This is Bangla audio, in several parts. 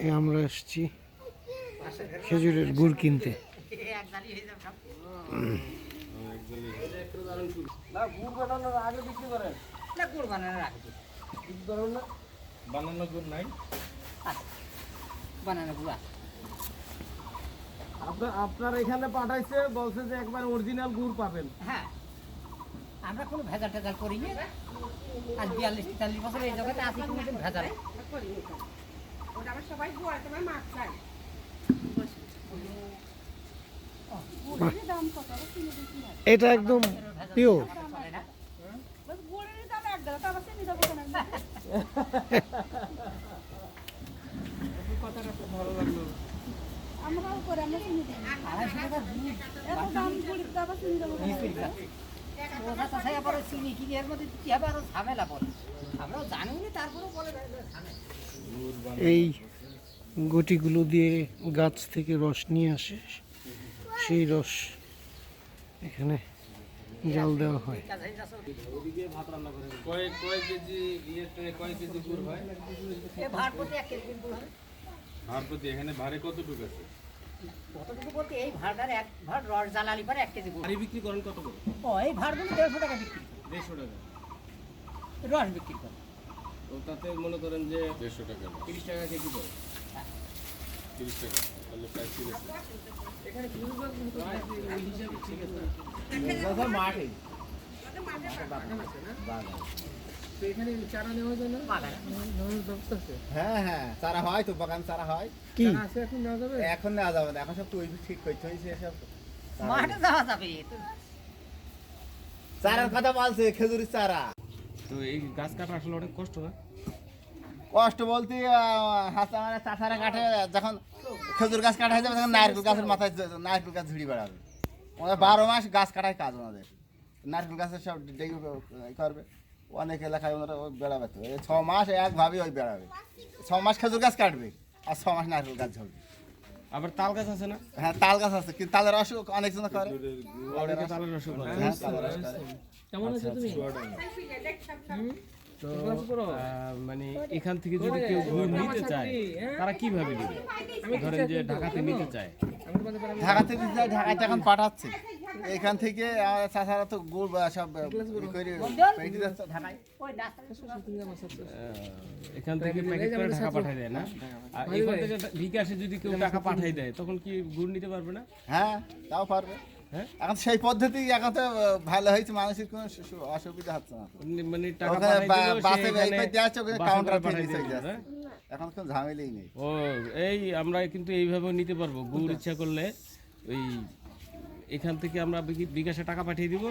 এই আমরা এসেছি খেজুরের গুড় কিনতে। না গুড় বানানোর আগে বিক্রি করেন। বিক্রি করেন না? বানানো গুড় নাই। বানানো গুড়া আপনার আপনার এখানে পাঠাইছে বলছে যে একবার অরিজিনাল গুড় পাবেন। হ্যাঁ আমরা কোনো ভেজাল টেজাল করি না। আজ বিয়াল্লিশ তেতাল্লিশ বছর এই জগতে আছি কোনোদিন ভেজাল ওটা সবাই গোয়া তোমার মাছ চাই হয় এটা একদম পিওর চলে না বস গুড়ের দাম এক দাম আবার চিনি দেবো কেন ঝামেলা বলে এই গুটিগুলো দিয়ে গাছ থেকে রস নিয়ে আসে। সেই রস এখানে জাল দেওয়া হয়। হয়। এখানে ভারে কতটুকু আছে? কতটুকু বলতে এই এক ভাড় রস জ্বালালি পরে এক কেজি বিক্রি করেন কত করে? ও এই ভাড়গুলো দেড়শো টাকা বিক্রি দেড়শো টাকা। রস বিক্রি করে। তো তাতে মনে করেন যে দেড়শো টাকা। তিরিশ টাকা কেজি পড়ে তিরিশ টাকা তাহলে প্রায় এখানে ওই হিসাবে ঠিক আছে মাঠে চারা না বাগানে নেওয়ার ব্যবস্থা আছে হ্যাঁ হ্যাঁ তো বাগান চারা হয়। কি? চারা আছে এখন নেওয়া যাবে? এখন নেওয়া যাবে না এখন সব তুই ঠিক করতে হয়েছে সব। মাঠে যাওয়া যাবে চারার কথা বলছে খেজুরের চারা। তো এই গাছ কাটা আসলে অনেক কষ্ট না? কষ্ট বলতে হাতে মানে চাষারা কাটে যখন খেজুর গাছ কাটা হয়ে যাবে তখন নারকেল গাছের মাথায় নারকেল গাছ ঝুড়ি বেড়াবে। ওদের বারো মাস গাছ কাটায় কাজ ওনাদের। নারকেল গাছের সব ডেঙ্গু করবে। অনেক এলাকায় ওনারা ওই বেড়াবে তো। এই ছ মাস একভাবে ওই বেড়াবে। ছ মাস খেজুর গাছ কাটবে আর ছ মাস নারকেল গাছ ঝরবে। আবার তাল গাছ আছে না? হ্যাঁ তাল গাছ আছে কিন্তু তালের অসুখ অনেকজন করে। অনেকে তালের রস করে। হ্যাঁ তালের রস করে। কেমন আছে তুমি? তো মানে এখান থেকে যদি কেউ নিতে চায় তারা কীভাবে নেবে? ধরেন যে ঢাকাতে নিতে চায়। ঢাকা থেকে যায় ঢাকাতে এখন পাঠাচ্ছে। এখান থেকে আমাদের চাষারা তো গুড় সব আহ, এখান থেকে প্যাকেট করে ঢাকা পাঠাই দেয় না? আর এখান থেকে বিকাশে যদি কেউ টাকা পাঠাই দেয় তখন কি গুড় নিতে পারবে না? হ্যাঁ তাও পারবে। হ্যাঁ এখন সেই পদ্ধতি এখন তো ভালো হয়েছে মানুষের কোনো অসুবিধা হচ্ছে না মানে টাকা বাসে কাউন্টার হ্যাঁ? এখন কোনো ঝামেলাই নেই। ও এই আমরা কিন্তু এইভাবেও নিতে পারব। গুড় ইচ্ছা করলে ওই এখান থেকে আমরা বিকি- বিকাশে টাকা পাঠিয়ে দিব।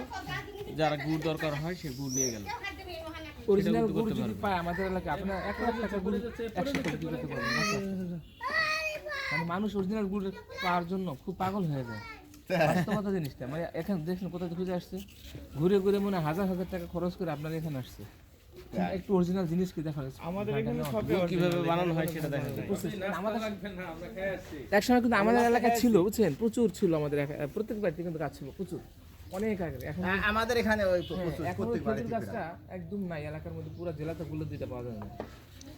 যারা গুড় দরকার হয় সে গুড় নিয়ে গেল। অরিজিনাল গুড় যদি পায় আমাদের এলাকায় আপনার এক লাখ টাকা গুড় একশো টাকা বিক্রি পারবেন। মানে মানুষ অরিজিনাল গুড় পাওয়ার জন্য খুব পাগল হয়ে যায়। বাস্তবতা জিনিসটা। মানে এখানে দেখুন কোথায় খুঁজে আসছে ঘুরে ঘুরে মনে হাজার হাজার টাকা খরচ করে আপনার এখানে আসছে। একটু অরিজিনাল জিনিস কি দেখা যাচ্ছে? আমাদের এখানে গুড় কীভাবে বানানো হয় সেটা দেখা যায় আমাদের একসময় কিন্তু আমাদের এলাকায় ছিল বুঝছেন? প্রচুর ছিল আমাদের প্রত্যেক বাড়িতে কিন্তু গাছ ছিল প্রচুর। অনেক আগে। এখন হ্যাঁ, আমাদের এখানে ওই হ্যাঁ, প্রচুর প্রত্যেক বাড়িতে গাছটা একদম নাই এলাকার মধ্যে পুরো জেলাতে গুলো দিতে পাওয়া যায় না।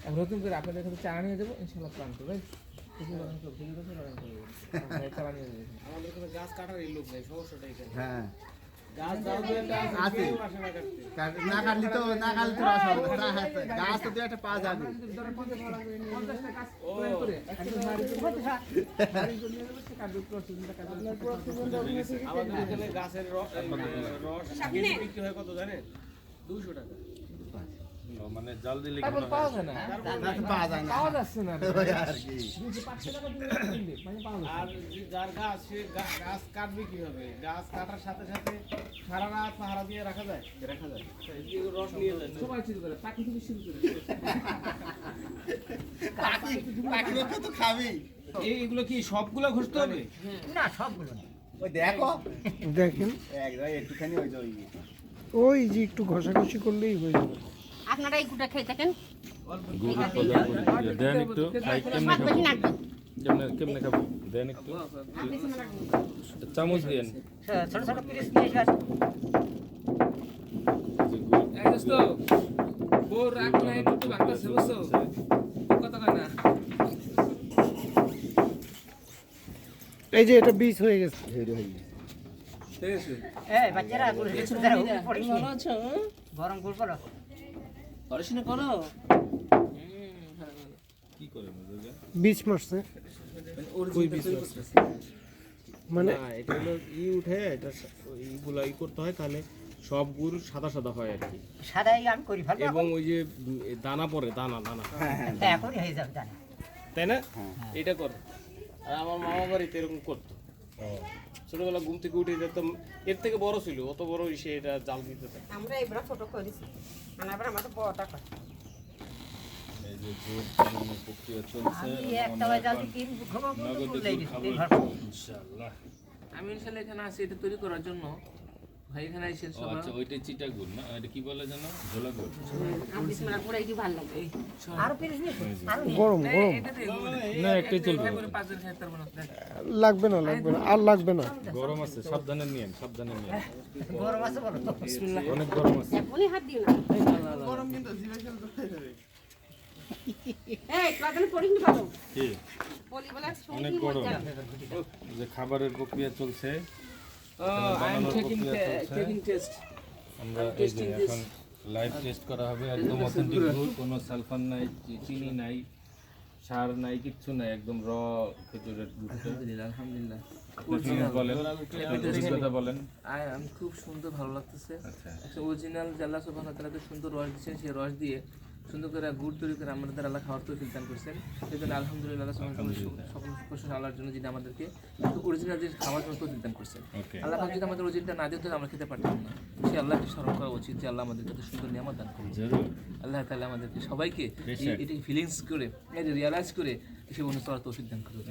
এখন নতুন করে আপনাদের এখানে চারা নিয়ে যাব ইনশাল্লাহ প্ল্যান করব হ্যাঁ, না কাটলি তো না কাটলি তো রস হবে না। গাছ তো একটা যাবে। গাছের রস বিক্রি হয় কত জানেন? দুশো টাকা। মানে জাল দিলে তারপর পাওয়া যায় না? পাওয়া যায় না। পাওয়া যাচ্ছে না। ওই আর কি। কিনলে, মানে। আর যার গাছ সে গাছ কাটবে কীভাবে? গাছ কাটার সাথে সাথে সারা রাত পাহারা দিয়ে রাখা যায়? রাখা যায়। রস নিয়ে যায়। সবাই শুরু করে পাখি থেকে শুরু করে। পাখি পাখি তো খাবি। এই এগুলো কি সবগুলো ঘষতে হবে? না সবগুলো না। ওই দেখো। দেখেন। এক জায়গায় একটুখানি ওই যে ওই ওই যে একটু ঘষাঘষি করলেই হয়ে যাবে। আপনারা এই গুটা খেয়ে থাকেন। দেন একটু কেমনে খাব? কেমনে কেমনে খাব? দেন একটু। চামচ দিয়েন ছোট ছোট পিরিস নিয়ে এসে যে এই দোস্ত বউ রাগ নাই একটু বাগতাছে বুঝছ কথা না এই যে এটা বীজ হয়ে গেছে এই বাচ্চারা গরম পড়ো পড়াশোনা করো? কি বীজ মারছে। মানে এটা হলো ই উঠে এটা এইগুলা ই করতে হয় তাহলে সব গুড় সাদা সাদা হয় আর কি। সাদাই আমি করি ফেলব এবং ওই যে দানা পড়ে দানা দানা। হ্যাঁ করি হয়ে যাবে জানি তাই না? এটা করে। আর আমার মামা বাড়িতে এরকম করতো। ছোটবেলা ঘুম থেকে উঠে যেতাম এর থেকে বড় ছিল অত বড় সে এটা জাল দিতে আমরা এবার ছোট করেছি মানে এবার আমাদের বড়টা করে। এই যে গুড় বানানোর প্রক্রিয়া চলছে আমি ইনশাআল্লাহ। আমি এখানে আছি এটা তৈরি করার জন্য। ভাই ও আচ্ছা ওইটাই চিটা গুড় না? এটা কি বলে জানো ঝোলা গুড় আমি বিসমিল্লাহ পড়ে কি ভালো লাগে আরও পিরিস নিয়ে গরম। গরম না একটাই চলবে। করে পাঁচ দিন খাইতে পারব না দেখ। লাগবে না লাগবে না আর লাগবে না। গরম আছে সাবধানে নিয়েন সাবধানে নিয়েন। গরম আছে বলো অনেক গরম আছে। এখনই হাত দিও না। এই কদিন পড়িনি ভালো কি? বলি বলে অনেক গরম। যে খাবারের প্রক্রিয়া চলছে। আমরা এখন লাইভ টেস্ট করা হবে একদম অথেন্টিক গুড় কোনো সালফার নাই চিনি নাই সার নাই কিচ্ছু নাই একদম র খেজুরের গুড়টা। আলহামদুলিল্লাহ বলেন? অভিজ্ঞতা আই আমি খুব সুন্দর ভালো লাগতেছে। আচ্ছা। অরিজিনাল জাল্লা সোফান সুন্দর রস দিচ্ছেন সেই রস দিয়ে সুন্দর করে গুড় তৈরি করে আমাদের আল্লাহ খাওয়ার তো দান করছেন। সেই জন্য আলহামদুলিল্লাহ সকল প্রশংসা আল্লাহর জন্য যিনি আমাদেরকে অরিজিনাল জিনিস খাওয়ার জন্য তৌফিক দান করছেন। আল্লাহ যদি আমাদের অরিজিনটা না দিত আমরা খেতে পারতাম না। সে আল্লাহকে স্মরণ করা উচিত যে আল্লাহ আমাদেরকে এত সুন্দর নিয়ামত দান করছে। আল্লাহ তাআলা আমাদেরকে সবাইকে। এটি ফিলিংস করে এটা রিয়ালাইজ করে সে অনুসরণ তৌফিক দান করুন